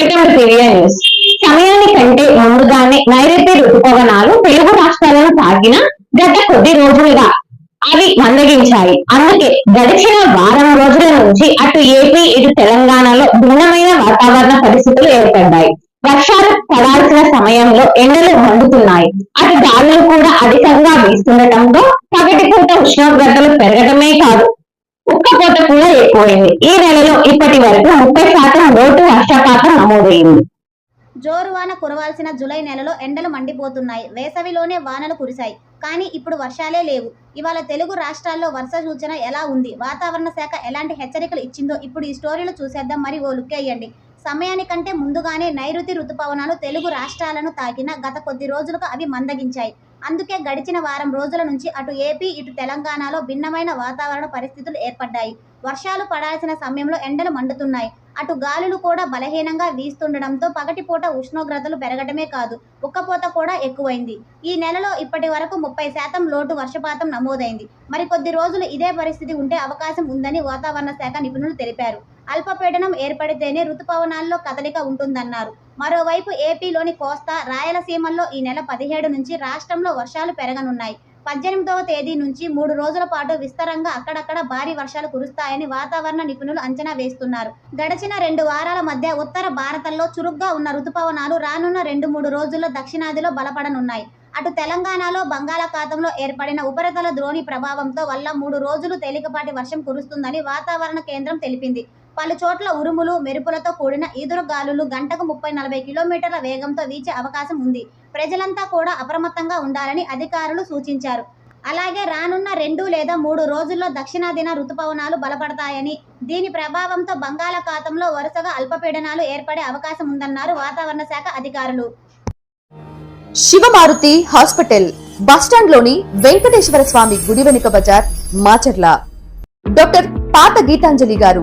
ఎటువంటి ప్రియా న్యూస్ సమయానికంటే ముందుగానే నైరుతి ఋతుపవనాలు తెలుగు రాష్ట్రాలను తాకిన గత కొద్ది రోజులుగా అవి మందగించాయి. అందుకే గడిచిన వారం రోజుల నుంచి అటు ఏపీ ఇటు తెలంగాణలో భిన్నమైన వాతావరణ పరిస్థితులు ఏర్పడ్డాయి. వర్షాలు పడాల్సిన సమయంలో ఎండలు మండుతున్నాయి. అటు గాలులు కూడా అధికంగా వీస్తుండటంతో పగటిపూట ఉష్ణోగ్రతలు పెరగడమే కాదు ఉక్కపోత కూడా ఎక్కువైంది. ఈ నెలలో ఇప్పటి వరకు ముప్పై శాతం లోటు వర్షపాతం నమోదైంది జోరు వాన కురవాల్సిన జులై నెలలో ఎండలు మండిపోతున్నాయి. వేసవిలోనే వానలు కురిశాయి. కానీ ఇప్పుడు వర్షాలే లేవు. ఇవాళ తెలుగు రాష్ట్రాల్లో వర్ష సూచన ఎలా ఉంది? వాతావరణ శాఖ ఎలాంటి హెచ్చరికలు ఇచ్చిందో ఇప్పుడు ఈ స్టోరీలు చూసేద్దాం. మరి ఓ లుక్కేయండి సమయానికంటే ముందుగానే నైరుతి రుతుపవనాలు తెలుగు రాష్ట్రాలను తాకిన గత కొద్ది రోజులుగా అవి మందగించాయి. అందుకే గడిచిన వారం రోజుల నుంచి అటు ఏపీ ఇటు తెలంగాణలో భిన్నమైన వాతావరణ పరిస్థితులు ఏర్పడ్డాయి. వర్షాలు పడాల్సిన సమయంలో ఎండలు మండుతున్నాయి. అటు గాలులు కూడా బలహీనంగా వీస్తుండడంతో పగటిపూట ఉష్ణోగ్రతలు పెరగడమే కాదు ఉక్కపోత కూడా ఎక్కువైంది. ఈ నెలలో ఇప్పటి వరకు ముప్పై శాతం లోటు వర్షపాతం నమోదైంది. మరి కొద్ది రోజులు ఇదే పరిస్థితి ఉండే అవకాశం ఉందని వాతావరణ శాఖ నిపుణులు తెలిపారు. అల్పపీడనం ఏర్పడితేనే ఋతుపవనాల్లో కదలిక ఉంటుందన్నారు. మరోవైపు ఏపీలోని కోస్తా రాయలసీమల్లో ఈ నెల పదిహేడు నుంచి రాష్ట్రంలో వర్షాలు పెరగనున్నాయి. పద్దెనిమిదవ తేదీ నుంచి మూడు రోజుల పాటు విస్తారంగా అక్కడక్కడ భారీ వర్షాలు కురుస్తాయని వాతావరణ నిపుణులు అంచనా వేస్తున్నారు. గడిచిన రెండు వారాల మధ్య ఉత్తర భారతంలో చురుగ్గా ఉన్న రుతుపవనాలు రానున్న రెండు మూడు రోజుల్లో దక్షిణాదిలో బలపడనున్నాయి. అటు తెలంగాణలో బంగాళాఖాతంలో ఏర్పడిన ఉపరితల ద్రోణి ప్రభావంతో వల్ల మూడు రోజులు తేలికపాటి వర్షం కురుస్తుందని వాతావరణ కేంద్రం తెలిపింది. పలు చోట్ల ఉరుములు మెరుపులతో కూడిన ఈదురు గాలులు గంటకు ముప్పై నలభై కిలోమీటర్ల వేగంతో వీచే అవకాశం ఉంది. ప్రజలంతా కూడా అప్రమత్తంగా ఉండాలని అధికారులు సూచించారు. అలాగే రానున్న రెండు లేదా మూడు రోజుల్లో దక్షిణాదిన రుతుపవనాలు బలపడతాయని దీని ప్రభావంతో బంగాళాఖాతంలో వరుసగా అల్పపీడనాలు ఏర్పడే అవకాశం ఉందన్నారు వాతావరణ శాఖ అధికారులు. శివమారుతి హాస్పిటల్ బస్టాండ్లోని వెంకటేశ్వర స్వామి గుడి వెనుక బజార్ మాచర్ల. డాక్టర్ పాత గీతాంజలి గారు